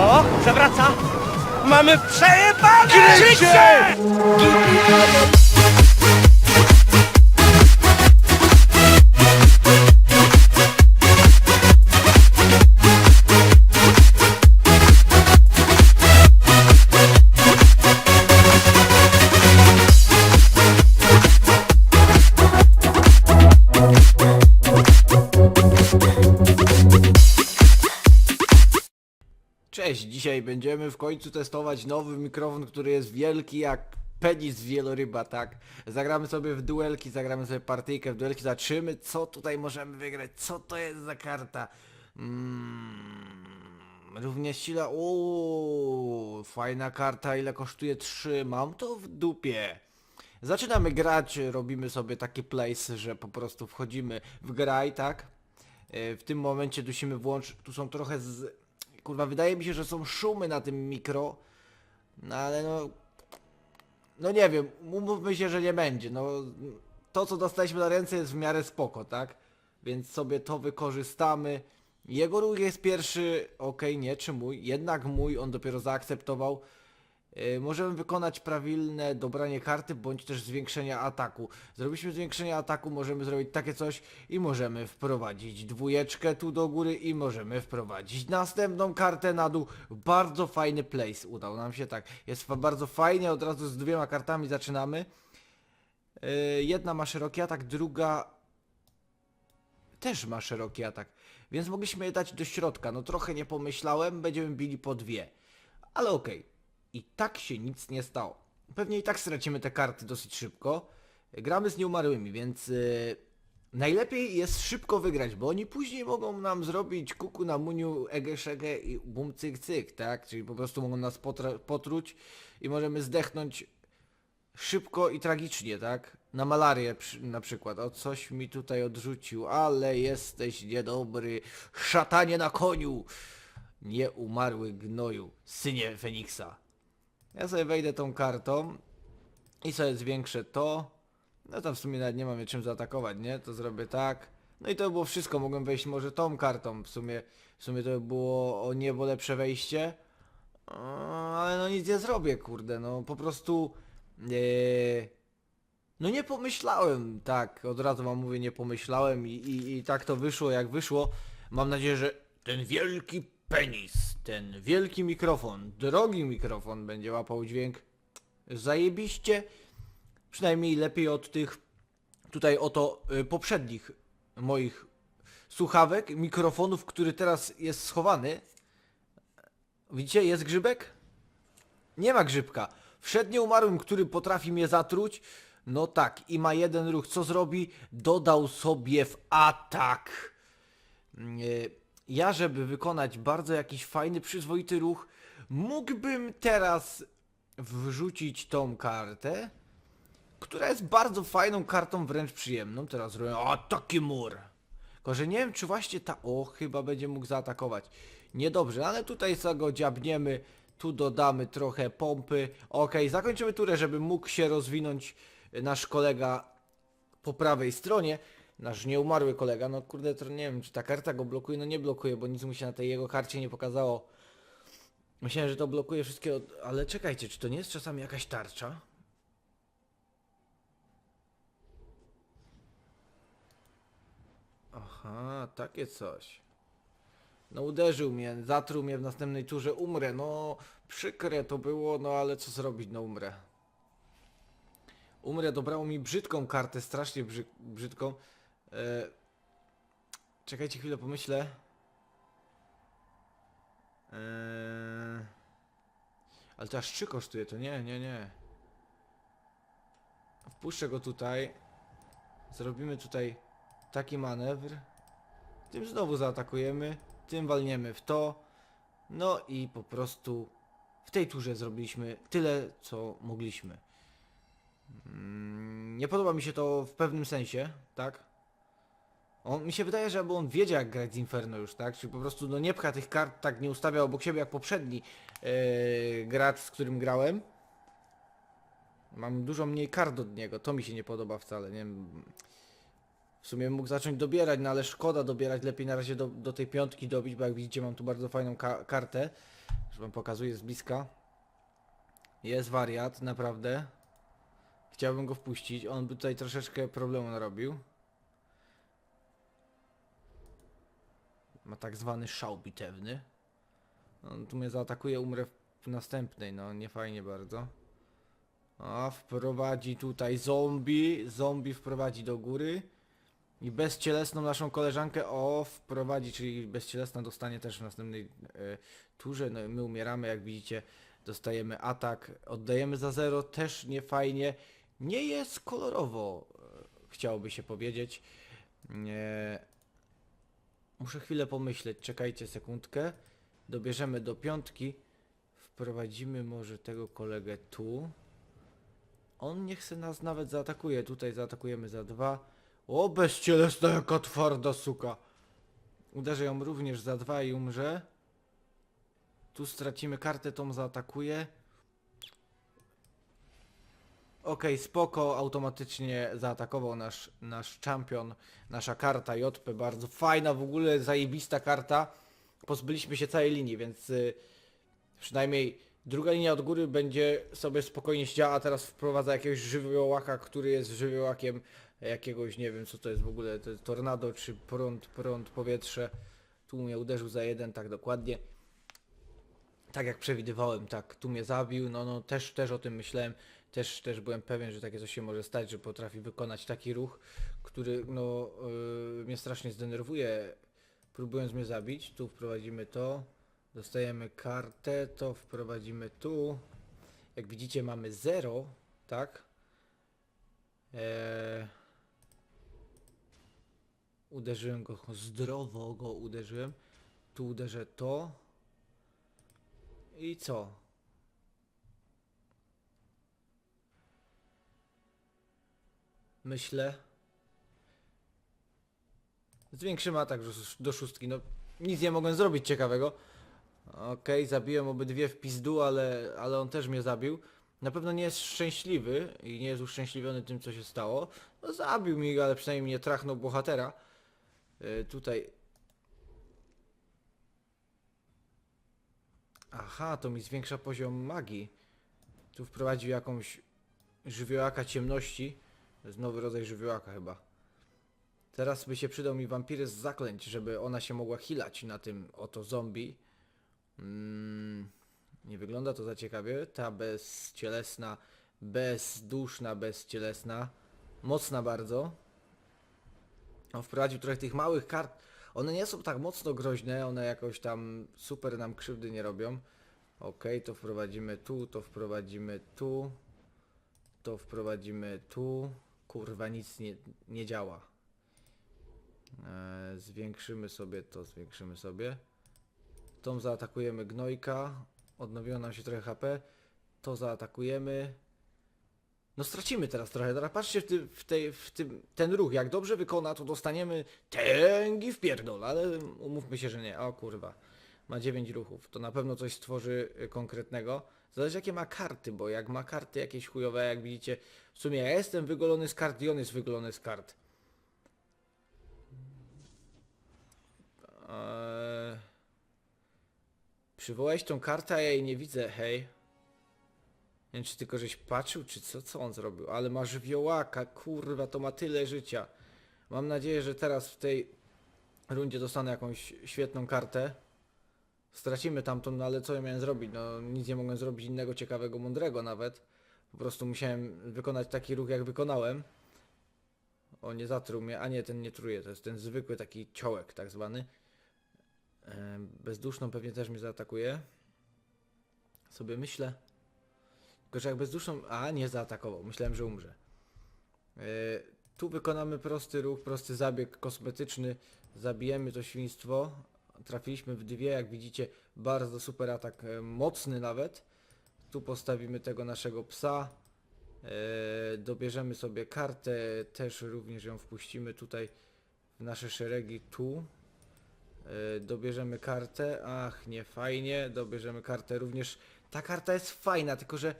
O, przewraca. Mamy przejebane! Krycie! Dzisiaj będziemy w końcu testować nowy mikrofon, który jest wielki jak penis wieloryba, tak? Zagramy sobie w duelki, zagramy sobie partyjkę w duelki, zobaczymy co tutaj możemy wygrać, co to jest za karta. Mm, równie sila, uuu, fajna karta, ile kosztuje 3, mam to w dupie. Zaczynamy grać, robimy sobie taki place, że po prostu wchodzimy w graj, tak? E, W tym momencie dusimy włącz, tu są trochę z... Kurwa, wydaje mi się, że są szumy na tym mikro, no ale no... No nie wiem, umówmy się, że nie będzie, no... To co dostaliśmy na ręce jest w miarę spoko, tak? Więc sobie to wykorzystamy. Jego ruch jest pierwszy, okej, nie, czy mój, jednak mój, on dopiero zaakceptował. Yy, możemy wykonać prawilne dobranie karty, bądź też zwiększenia ataku. Zrobiliśmy zwiększenie ataku, możemy zrobić takie coś i możemy wprowadzić dwójeczkę tu do góry i możemy wprowadzić następną kartę na dół. Bardzo fajny place udał nam się tak. Jest bardzo fajnie, od razu z dwiema kartami zaczynamy. Yy, jedna ma szeroki atak, druga też ma szeroki atak, więc mogliśmy je dać do środka. No trochę nie pomyślałem, będziemy bili po dwie. Ale okej. I tak się nic nie stało. Pewnie i tak stracimy te karty dosyć szybko. Gramy z nieumarłymi, więc yy, najlepiej jest szybko wygrać, bo oni później mogą nam zrobić kuku na muniu, ege szege i bum cyk cyk, tak? Czyli po prostu mogą nas potruć i możemy zdechnąć szybko i tragicznie, tak? Na malarię przy, na przykład. O, coś mi tutaj odrzucił, ale jesteś niedobry. Szatanie na koniu! Nieumarły gnoju, synie Feniksa. Ja sobie wejdę tą kartą i sobie zwiększę to. No to w sumie nawet nie mamy czym zaatakować, nie? To zrobię tak. No i to by było wszystko. Mogłem wejść może tą kartą. W sumie, w sumie to by było o niebo lepsze wejście. O, Ale no nic nie zrobię, kurde. No po prostu... Eee, no nie pomyślałem, tak, od razu wam mówię, nie pomyślałem i, i, i tak to wyszło jak wyszło. Mam nadzieję, że ten wielki penis, ten wielki mikrofon, drogi mikrofon będzie łapał dźwięk zajebiście, przynajmniej lepiej od tych tutaj oto y, poprzednich moich słuchawek, mikrofonów, który teraz jest schowany. Widzicie, jest grzybek? Nie ma grzybka. Wszedł nieumarłym, który potrafi mnie zatruć. No tak, i ma jeden ruch. Co zrobi? Dodał sobie w atak. E, Ja, żeby wykonać bardzo jakiś fajny, przyzwoity ruch, mógłbym teraz wrzucić tą kartę, która jest bardzo fajną kartą, wręcz przyjemną. Teraz zrobię, o, taki mur. Tylko, że nie wiem, czy właśnie ta... O, chyba będzie mógł zaatakować. Niedobrze, ale tutaj sobie go dziabniemy. Tu dodamy trochę pompy. Okej, zakończymy turę, żeby mógł się rozwinąć nasz kolega po prawej stronie. Nasz nieumarły kolega. No kurde, to nie wiem, czy ta karta go blokuje. No nie blokuje, bo nic mu się na tej jego karcie nie pokazało. Myślałem, że to blokuje wszystkie... od- Ale czekajcie, czy to nie jest czasami jakaś tarcza? Aha, takie coś. No uderzył mnie, zatruł mnie w następnej turze, umrę. No przykre to było, no ale co zrobić, no umrę. Umrę, dobrało mi brzydką kartę, strasznie brzy brzydką. E... Czekajcie chwilę, pomyślę. Eee... Ale to aż 3 kosztuje, to nie, nie, nie. Wpuszczę go tutaj. Zrobimy tutaj taki manewr. Tym znowu zaatakujemy. Tym walniemy w to. No i po prostu w tej turze zrobiliśmy tyle, co mogliśmy. Mm, Nie podoba mi się to w pewnym sensie, tak? On, mi się wydaje, że jakby on wiedział jak grać z Inferno już, tak? Czyli po prostu no nie pcha tych kart, tak nie ustawia obok siebie jak poprzedni yy, gracz, z którym grałem. Mam dużo mniej kart od niego, to mi się nie podoba wcale, nie wiem. W sumie mógł zacząć dobierać, no ale szkoda dobierać, lepiej na razie do, do tej piątki dobić, bo jak widzicie mam tu bardzo fajną ka kartę. wam pokazuję z bliska. Jest wariat, naprawdę. Chciałbym go wpuścić. On by tutaj troszeczkę problemu narobił. Ma tak zwany szał bitewny. On tu mnie zaatakuje, umrę w następnej, no nie fajnie bardzo. A, wprowadzi tutaj zombie, zombie wprowadzi do góry. I bezcielesną naszą koleżankę, o, wprowadzi, czyli bezcielesna dostanie też w następnej e, turze. No i my umieramy, jak widzicie, dostajemy atak, oddajemy za zero, też nie fajnie. Nie jest kolorowo, e, chciałoby się powiedzieć. Nie. Muszę chwilę pomyśleć, czekajcie sekundkę. Dobierzemy do piątki. Wprowadzimy może tego kolegę tu. On nie chce nas nawet zaatakuje. Tutaj zaatakujemy za dwa. O, bezcielesna jaka twarda suka. Uderzę ją również za dwa i umrze. Tu stracimy kartę, tą zaatakuje. Okej, spoko, automatycznie zaatakował nasz, nasz champion, nasza karta JP, bardzo fajna, w ogóle zajebista karta. Pozbyliśmy się całej linii, więc y, przynajmniej druga linia od góry będzie sobie spokojnie siedziała, a teraz wprowadza jakiegoś żywiołaka, który jest żywiołakiem jakiegoś, nie wiem co to jest w ogóle, to jest tornado czy prąd, prąd, powietrze. Tu mnie uderzył za jeden, tak dokładnie. Tak jak przewidywałem, tak, tu mnie zabił, no, no też, też o tym myślałem, też, też byłem pewien, że takie coś się może stać, że potrafi wykonać taki ruch, który, no, yy, mnie strasznie zdenerwuje, próbując mnie zabić. Tu wprowadzimy to, dostajemy kartę, to wprowadzimy tu. Jak widzicie mamy 0, tak? Eee, uderzyłem go, zdrowo go uderzyłem. Tu uderzę to. I co? Myślę. Zwiększymy atak do, szóstki. No, nic nie mogłem zrobić ciekawego. Okej, zabiłem obydwie w pizdu, ale, ale on też mnie zabił. Na pewno nie jest szczęśliwy i nie jest uszczęśliwiony tym, co się stało. No, zabił mi, ale przynajmniej nie trachnął bohatera. Yy, tutaj Aha, to mi zwiększa poziom magii. Tu wprowadził jakąś żywiołaka ciemności. To jest nowy rodzaj żywiołaka chyba. Teraz by się przydał mi wampirys zaklęć, żeby ona się mogła healać na tym oto zombie. Mm, nie wygląda to za ciekawie. Ta bezcielesna, bezduszna, bezcielesna. Mocna bardzo. On wprowadził trochę tych małych kart. One nie są tak mocno groźne, one jakoś tam super nam krzywdy nie robią. Ok, to wprowadzimy tu, to wprowadzimy tu. To wprowadzimy tu. Kurwa, nic nie, nie działa. E, zwiększymy sobie to, zwiększymy sobie. Tą zaatakujemy gnojka. Odnowiło nam się trochę HP. To zaatakujemy. No stracimy teraz trochę. Teraz patrzcie w, ty, w, tej, w tym, ten ruch. Jak dobrze wykona, to dostaniemy tęgi w pierdol, ale umówmy się, że nie. O kurwa. Ma 9 ruchów. To na pewno coś stworzy y, konkretnego. Zależy jakie ma karty, bo jak ma karty jakieś chujowe, jak widzicie, w sumie ja jestem wygolony z kart i on jest wygolony z kart. Eee... Przywołałeś tą kartę, a ja jej nie widzę, hej. Nie wiem, czy tylko żeś patrzył, czy co, co on zrobił, ale ma żywiołaka, kurwa, to ma tyle życia. Mam nadzieję, że teraz w tej rundzie dostanę jakąś świetną kartę. Stracimy tamtą, no ale co ja miałem zrobić? No nic nie mogłem zrobić innego ciekawego, mądrego nawet. Po prostu musiałem wykonać taki ruch, jak wykonałem. O, nie zatruł mnie, a nie, ten nie truje, to jest ten zwykły taki ciołek, tak zwany. Bezduszną pewnie też mnie zaatakuje. Sobie myślę. Tylko, że jak bezduszną... A, nie zaatakował. Myślałem, że umrze. E, tu wykonamy prosty ruch, prosty zabieg kosmetyczny. Zabijemy to świństwo. Trafiliśmy w dwie, jak widzicie, bardzo super atak, e, mocny nawet. Tu postawimy tego naszego psa. E, dobierzemy sobie kartę, też również ją wpuścimy tutaj w nasze szeregi tu. E, dobierzemy kartę, ach nie fajnie, dobierzemy kartę również. Ta karta jest fajna, tylko że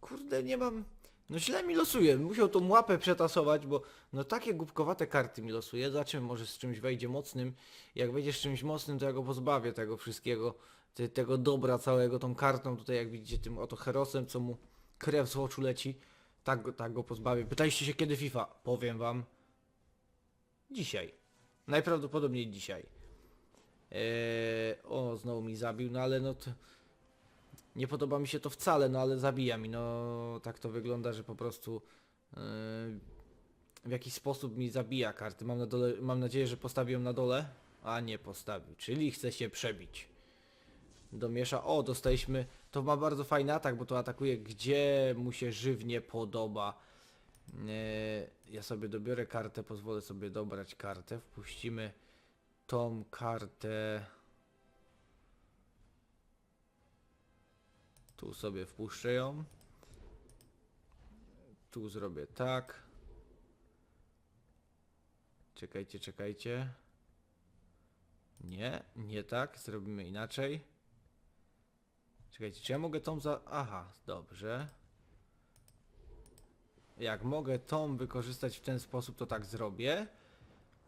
kurde nie mam No źle mi losuje, musiał tą łapę przetasować, bo no takie głupkowate karty mi losuje. Zobaczymy, może z czymś wejdzie mocnym. Jak wejdzie z czymś mocnym, to ja go pozbawię tego wszystkiego, te, tego dobra całego, tą kartą tutaj, jak widzicie, tym oto herosem, co mu krew z oczu leci. Tak go, tak go pozbawię. Pytaliście się kiedy FIFA? Powiem wam. Dzisiaj. Najprawdopodobniej dzisiaj. Eee, o, znowu mi zabił, no ale no to... Nie podoba mi się to wcale, no ale zabija mi. No tak to wygląda, że po prostu yy, w jakiś sposób mi zabija karty. Mam, na dole, mam nadzieję, że postawię ją na dole, a nie postawił. Czyli chce się przebić. Domiesza. O, dostaliśmy. To ma bardzo fajny atak, bo to atakuje gdzie mu się żywnie podoba. Yy, ja sobie dobiorę kartę, pozwolę sobie dobrać kartę. Wpuścimy tą kartę. Tu sobie wpuszczę ją. Tu zrobię tak. Czekajcie, czekajcie. Nie, nie tak. Zrobimy inaczej. Czekajcie, czy ja mogę tą za... Aha, dobrze. Jak mogę tą wykorzystać w ten sposób, to tak zrobię.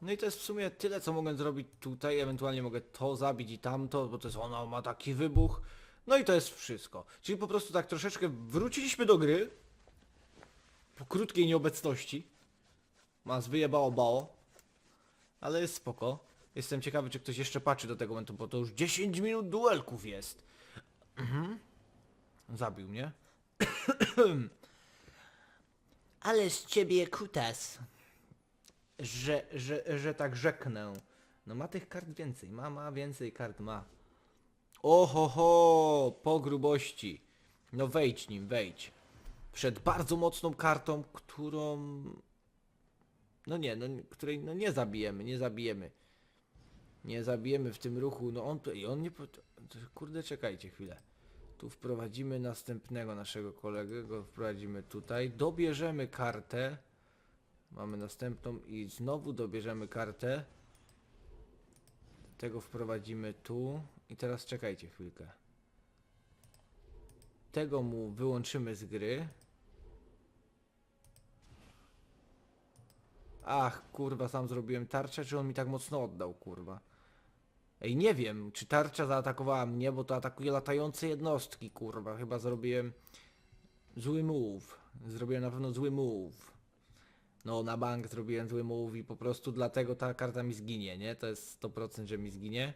No i to jest w sumie tyle, co mogę zrobić tutaj. Ewentualnie mogę to zabić i tamto, bo to jest ona ma taki wybuch. No i to jest wszystko. Czyli po prostu tak troszeczkę wróciliśmy do gry. Po krótkiej nieobecności. Mas wyjebało bało. Ale jest spoko. Jestem ciekawy, czy ktoś jeszcze patrzy do tego momentu, bo to już 10 minut duelków jest. Mhm. Zabił mnie. Ale z ciebie kutas. Że, że, że tak rzeknę. No ma tych kart więcej. Ma, ma więcej kart, ma. Oho, ho, po grubości. No wejdź nim, wejdź. Przed bardzo mocną kartą, którą... No nie, no której no nie zabijemy, nie zabijemy. Nie zabijemy w tym ruchu, no on... I on nie... Kurde, czekajcie chwilę. Tu wprowadzimy następnego naszego kolegę, go wprowadzimy tutaj. Dobierzemy kartę. Mamy następną i znowu dobierzemy kartę. Tego wprowadzimy tu. I teraz czekajcie chwilkę. Tego mu wyłączymy z gry. Ach, kurwa, sam zrobiłem tarczę, czy on mi tak mocno oddał, kurwa. Ej, nie wiem, czy tarcza zaatakowała mnie, bo to atakuje latające jednostki, kurwa. Chyba zrobiłem zły move. Zrobiłem na pewno zły move. No, na bank zrobiłem zły move i po prostu dlatego ta karta mi zginie, nie? To jest 100%, że mi zginie.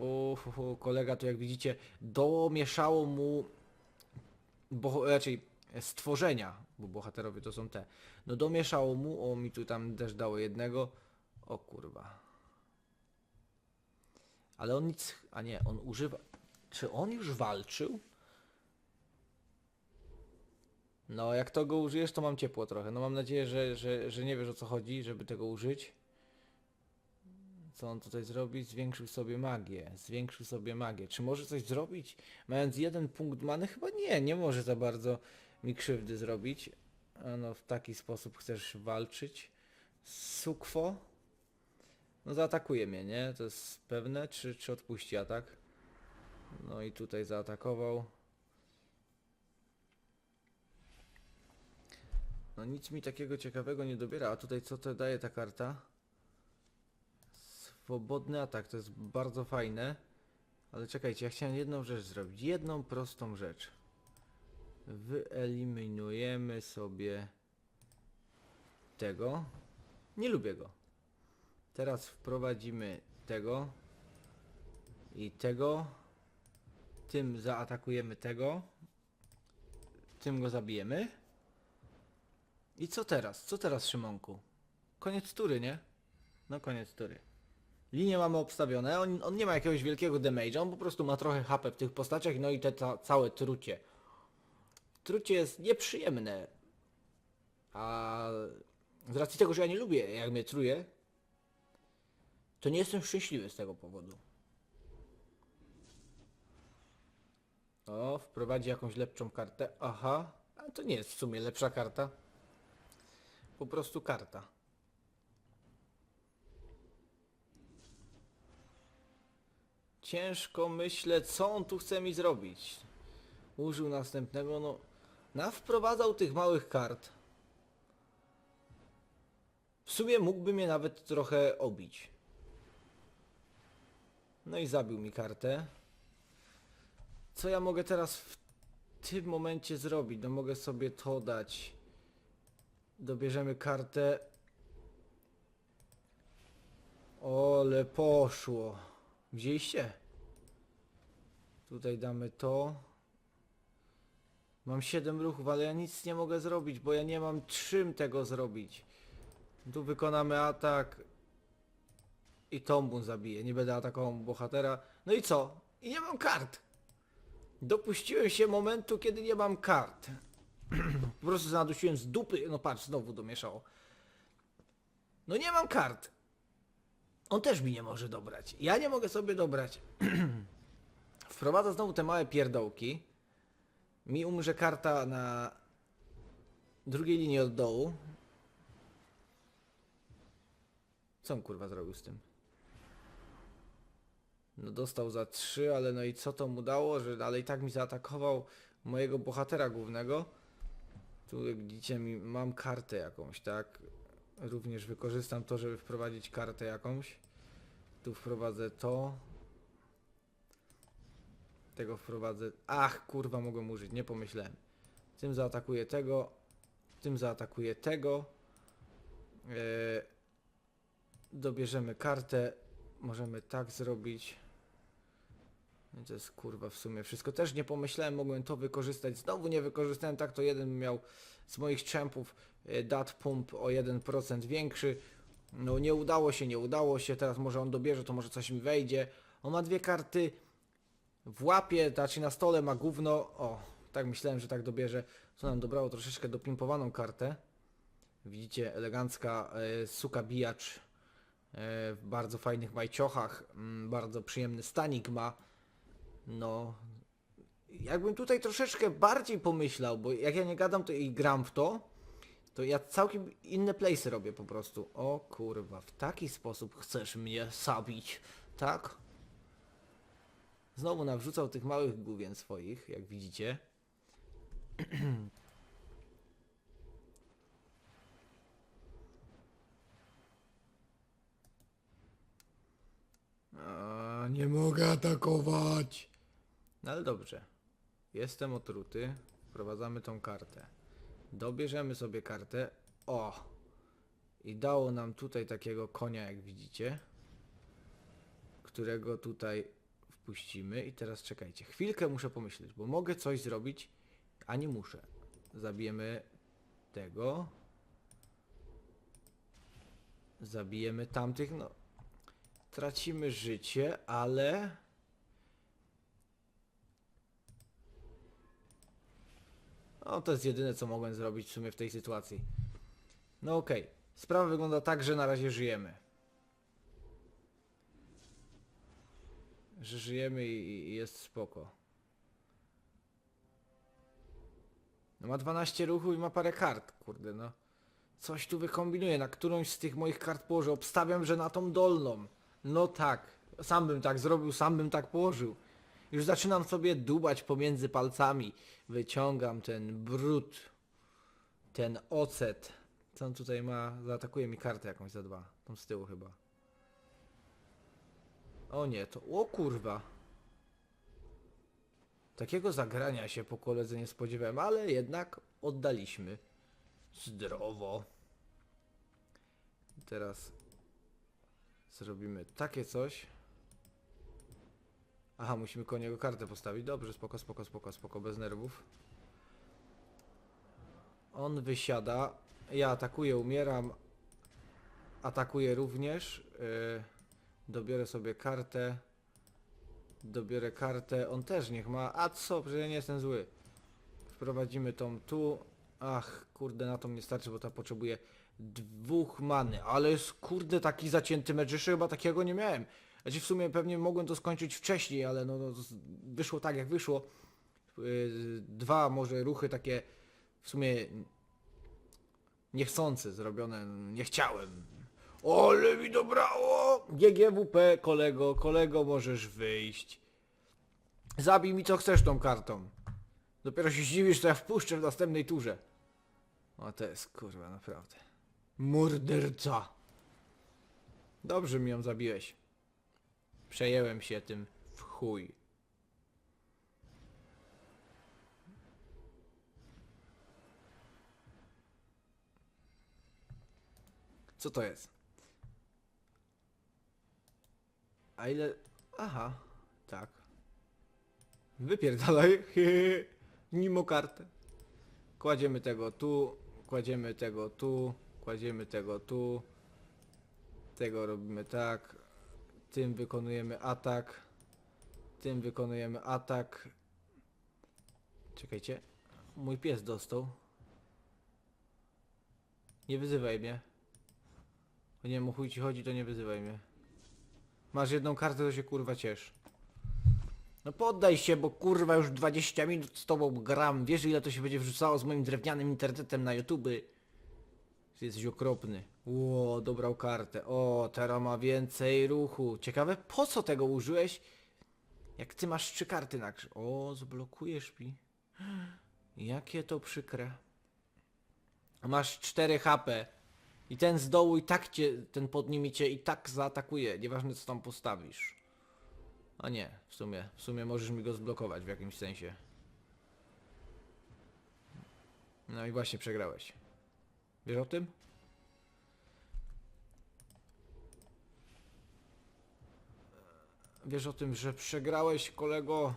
O, hu, hu, kolega tu jak widzicie domieszało mu bo raczej stworzenia, bo bohaterowie to są te. No domieszało mu, o mi tu tam też dało jednego. O kurwa. Ale on nic, a nie, on używa. Czy on już walczył? No, jak to go użyjesz, to mam ciepło trochę. No mam nadzieję, że, że, że nie wiesz o co chodzi, żeby tego użyć. Co on tutaj zrobi? Zwiększył sobie magię. Zwiększył sobie magię. Czy może coś zrobić? Mając jeden punkt many? Chyba nie, nie może za bardzo mi krzywdy zrobić. No, w taki sposób chcesz walczyć. Sukwo? No zaatakuje mnie, nie? To jest pewne, czy, czy odpuści atak? No i tutaj zaatakował. No nic mi takiego ciekawego nie dobiera, a tutaj co to daje ta karta? Swobodny atak, to jest bardzo fajne. Ale czekajcie, ja chciałem jedną rzecz zrobić. Jedną prostą rzecz. Wyeliminujemy sobie tego. Nie lubię go. Teraz wprowadzimy tego i tego. Tym zaatakujemy tego. Tym go zabijemy. I co teraz? Co teraz, Szymonku? Koniec tury, nie? No koniec tury. Linie mamy obstawione, on, on nie ma jakiegoś wielkiego damage'a, on po prostu ma trochę HP w tych postaciach, no i te ca całe trucie. Trucie jest nieprzyjemne. A z racji tego, że ja nie lubię, jak mnie truje, to nie jestem szczęśliwy z tego powodu. O, wprowadzi jakąś lepszą kartę. Aha, to nie jest w sumie lepsza karta. Po prostu karta. Ciężko myślę, co on tu chce mi zrobić. Użył następnego, no... Nawprowadzał tych małych kart. W sumie mógłby mnie nawet trochę obić. No i zabił mi kartę. Co ja mogę teraz w tym momencie zrobić? No mogę sobie to dać. Dobierzemy kartę. Ole poszło. Widzieliście? Tutaj damy to. Mam 7 ruchów, ale ja nic nie mogę zrobić, bo ja nie mam czym tego zrobić. Tu wykonamy atak. I Tombun zabije. Nie będę atakował bohatera. No i co? I nie mam kart. Dopuściłem się momentu, kiedy nie mam kart. po prostu zadusiłem z dupy. No patrz, znowu domieszało. No nie mam kart. On też mi nie może dobrać. Ja nie mogę sobie dobrać. Wprowadza znowu te małe pierdołki. Mi umrze karta na drugiej linii od dołu. Co on kurwa zrobił z tym? No dostał za 3, ale no i co to mu dało, że ale i tak mi zaatakował mojego bohatera głównego. Tu jak widzicie mi mam kartę jakąś, tak? Również wykorzystam to, żeby wprowadzić kartę jakąś. Tu wprowadzę to. Tego wprowadzę. Ach, kurwa, mogłem użyć, nie pomyślałem. Tym zaatakuję tego. Tym zaatakuję tego. Eee, dobierzemy kartę. Możemy tak zrobić. To jest kurwa w sumie wszystko. Też nie pomyślałem, mogłem to wykorzystać. Znowu nie wykorzystałem, tak to jeden miał z moich czempów e, dat pump o 1% większy. No nie udało się, nie udało się. Teraz może on dobierze, to może coś mi wejdzie. On ma dwie karty w łapie, znaczy na stole ma gówno. O, tak myślałem, że tak dobierze. Co nam dobrało troszeczkę dopimpowaną kartę. Widzicie, elegancka e, suka bijacz e, w bardzo fajnych majciochach. Mm, bardzo przyjemny stanik ma. No, jakbym tutaj troszeczkę bardziej pomyślał, bo jak ja nie gadam to i gram w to, to ja całkiem inne playsy robię po prostu. O kurwa, w taki sposób chcesz mnie sabić, tak? Znowu nawrzucał tych małych główien swoich, jak widzicie. A, nie mogę atakować. No ale dobrze. Jestem otruty. Wprowadzamy tą kartę. Dobierzemy sobie kartę. O! I dało nam tutaj takiego konia, jak widzicie. Którego tutaj wpuścimy. I teraz czekajcie. Chwilkę muszę pomyśleć, bo mogę coś zrobić, a nie muszę. Zabijemy tego. Zabijemy tamtych, no. Tracimy życie, ale... No to jest jedyne co mogłem zrobić w sumie w tej sytuacji. No okej. Sprawa wygląda tak, że na razie żyjemy. Że żyjemy i, i jest spoko. No ma 12 ruchów i ma parę kart, kurde no. Coś tu wykombinuję, na którąś z tych moich kart położę. Obstawiam, że na tą dolną. No tak. Sam bym tak zrobił, sam bym tak położył. Już zaczynam sobie dubać pomiędzy palcami. Wyciągam ten brud. Ten ocet. Co on tutaj ma? Zaatakuje mi kartę jakąś za dwa. Tą z tyłu chyba. O nie, to... O kurwa. Takiego zagrania się po koledze nie spodziewałem, ale jednak oddaliśmy. Zdrowo. Teraz zrobimy takie coś. Aha, musimy koło niego kartę postawić. Dobrze, spoko, spoko, spoko, spoko, bez nerwów. On wysiada. Ja atakuję, umieram. Atakuję również. Yy, dobiorę sobie kartę. Dobiorę kartę. On też niech ma. A co? Przecież ja nie jestem zły. Wprowadzimy tą tu. Ach, kurde, na to nie starczy, bo ta potrzebuje dwóch many. Ale jest, kurde, taki zacięty mecz. Jeszcze chyba takiego nie miałem. Znaczy w sumie pewnie mogłem to skończyć wcześniej, ale no, no wyszło tak jak wyszło. Yy, Dwa może ruchy takie w sumie niechcące zrobione, nie chciałem. Ole mi dobrało! GGWP, kolego, kolego możesz wyjść. Zabij mi co chcesz tą kartą. Dopiero się zdziwisz, to ja wpuszczę w następnej turze. O, to jest kurwa, naprawdę. Morderca. Dobrze mi ją zabiłeś. Przejęłem się tym w chuj. Co to jest? A ile... Aha, tak. Wypierdalaj. Nimo kartę. Kładziemy tego tu, kładziemy tego tu, kładziemy tego tu. Tego robimy tak. Tym wykonujemy atak. Tym wykonujemy atak. Czekajcie. Mój pies dostał. Nie wyzywaj mnie. O nie wiem, chuj ci chodzi, to nie wyzywaj mnie. Masz jedną kartę, to się kurwa ciesz. No poddaj się, bo kurwa już 20 minut z tobą gram. Wiesz ile to się będzie wrzucało z moim drewnianym internetem na YouTube? Ty jesteś okropny. Ło, dobrał kartę. O, teraz ma więcej ruchu. Ciekawe, po co tego użyłeś? Jak ty masz trzy karty na. O, zablokujesz mi. Jakie to przykre. Masz 4 HP. I ten z dołu i tak cię, ten pod nimi cię i tak zaatakuje. Nieważne co tam postawisz. A nie, w sumie, w sumie możesz mi go zblokować w jakimś sensie. No i właśnie przegrałeś. Wiesz o tym? Wiesz o tym, że przegrałeś, kolego?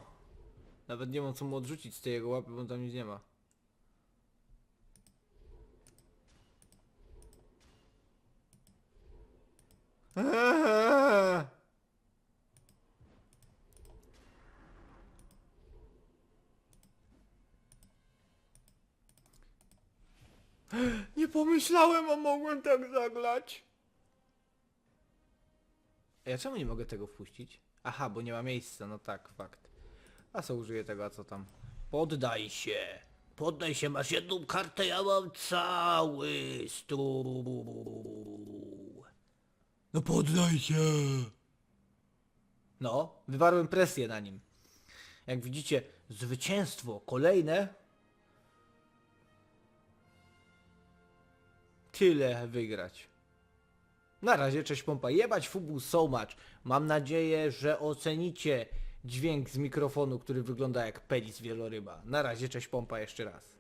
Nawet nie mam co mu odrzucić z tej jego łapy, bo tam nic nie ma. Nie pomyślałem, a mogłem tak zaglać. Ja czemu nie mogę tego wpuścić? Aha, bo nie ma miejsca, no tak, fakt. A co użyję tego, a co tam? Poddaj się! Poddaj się, masz jedną kartę, ja mam cały stół. No poddaj się! No, wywarłem presję na nim. Jak widzicie, zwycięstwo kolejne. Tyle wygrać. Na razie, cześć pompa. Jebać fubu so much. Mam nadzieję, że ocenicie dźwięk z mikrofonu, który wygląda jak penis wieloryba. Na razie, cześć pompa jeszcze raz.